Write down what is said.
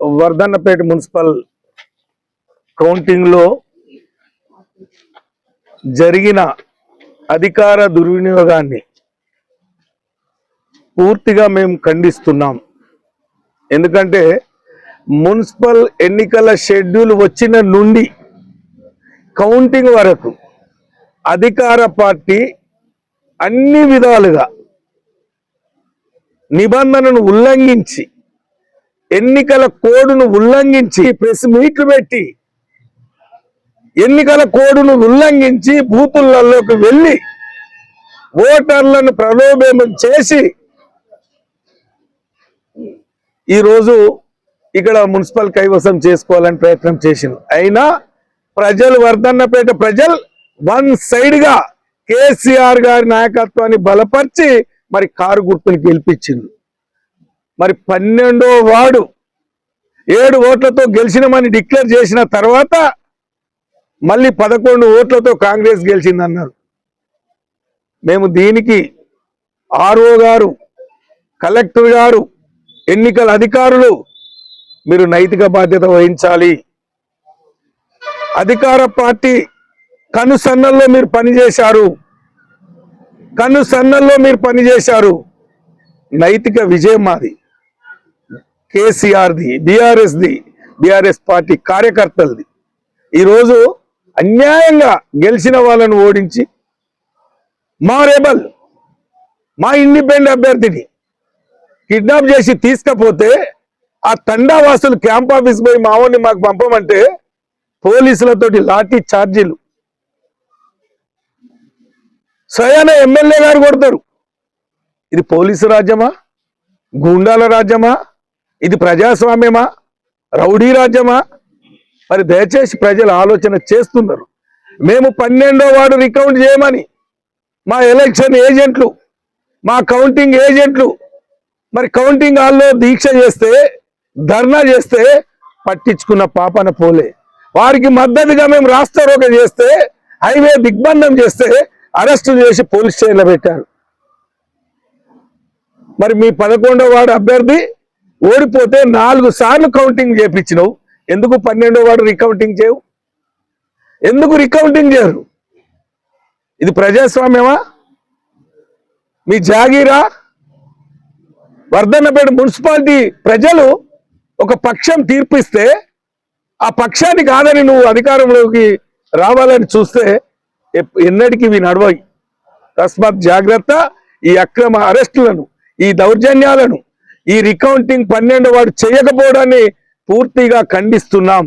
Wardhannapet municipal కౌంటింగ్లో జరిగిన అధికార దుర్వినియోగాన్ని పూర్తిగా మేము ఖండిస్తున్నాం. ఎందుకంటే మున్సిపల్ ఎన్నికల షెడ్యూల్ వచ్చిన నుండి కౌంటింగ్ వరకు అధికార పార్టీ అన్ని విధాలుగా నిబంధనను ఉల్లంఘించి ఎన్నికల కోడును ఉల్లంఘించి ప్రెస్ మీట్లు పెట్టి ఎన్నికల కోడును ఉల్లంఘించి బూతులలోకి వెళ్ళి ఓటర్లను ప్రలోభేమం చేసి ఈరోజు ఇక్కడ మున్సిపల్ కైవసం చేసుకోవాలని ప్రయత్నం చేసింది. అయినా ప్రజలు వర్ధన్నపేట ప్రజలు వన్ సైడ్గా కేసీఆర్ గారి నాయకత్వాన్ని బలపరిచి మరి కారు గుర్తుని గెలిపించింది. మరి పన్నెండో వాడు ఏడు ఓట్లతో గెలిచినమని డిక్లేర్ చేసిన తర్వాత మళ్ళీ పదకొండు ఓట్లతో కాంగ్రెస్ గెలిచిందన్నారు. మేము దీనికి ఆర్ఓ గారు కలెక్టర్ గారు ఎన్నికల అధికారులు మీరు నైతిక బాధ్యత వహించాలి. అధికార పార్టీ కనుసన్నల్లో మీరు పనిచేశారు. కనుసన్నల్లో మీరు పనిచేశారు. నైతిక విజయం మాది. కేసీఆర్ది బీఆర్ఎస్ది బీఆర్ఎస్ పార్టీ కార్యకర్తలది. ఈరోజు అన్యాయంగా గెలిచిన వాళ్ళను ఓడించి మా రేబల్ మా ఇండిపెండెంట్ అభ్యర్థిని కిడ్నాప్ చేసి తీసుకపోతే ఆ తండావాసులు క్యాంప్ ఆఫీస్ పోయి మావోని మాకు పంపమంటే పోలీసులతోటి లాఠీ ఛార్జీలు స్వయాన ఎమ్మెల్యే గారు కొడతారు. ఇది పోలీసు రాజ్యమా? గూండాల రాజ్యమా? ఇది ప్రజాస్వామ్యమా? రౌడీ రాజ్యమా? మరి దయచేసి ప్రజలు ఆలోచన చేస్తున్నారు. మేము పన్నెండో వాడు రికౌంట్ చేయమని మా ఎలక్షన్ ఏజెంట్లు మా కౌంటింగ్ ఏజెంట్లు మరి కౌంటింగ్ హాల్లో దీక్ష చేస్తే ధర్నా చేస్తే పట్టించుకున్న పాపన పోలే. వారికి మద్దతుగా మేము రాస్తారోక చేస్తే హైవే దిగ్బంధం చేస్తే అరెస్టు చేసి పోలీస్ స్టేషన్లో పెట్టారు. మరి మీ పదకొండో వాడు అభ్యర్థి ఓడిపోతే నాలుగు సార్లు కౌంటింగ్ చేపించినావు. ఎందుకు పన్నెండో వాడు రికౌంటింగ్ చేయవు? ఎందుకు రికౌంటింగ్ చేయరు? ఇది ప్రజాస్వామ్యమా? మీ జాగీరా? వర్ధన్నపేట మున్సిపాలిటీ ప్రజలు ఒక పక్షం తీర్పిస్తే ఆ పక్షాన్ని కాదని నువ్వు అధికారంలోకి రావాలని చూస్తే ఎన్నటికీ ఇవి నడవయి. తస్మాత్ జాగ్రత్త ఈ అక్రమ అరెస్టులను ఈ దౌర్జన్యాలను ఈ రికౌంటింగ్ పన్నెండు వాడు చేయకపోవడాన్ని పూర్తిగా ఖండిస్తున్నాం.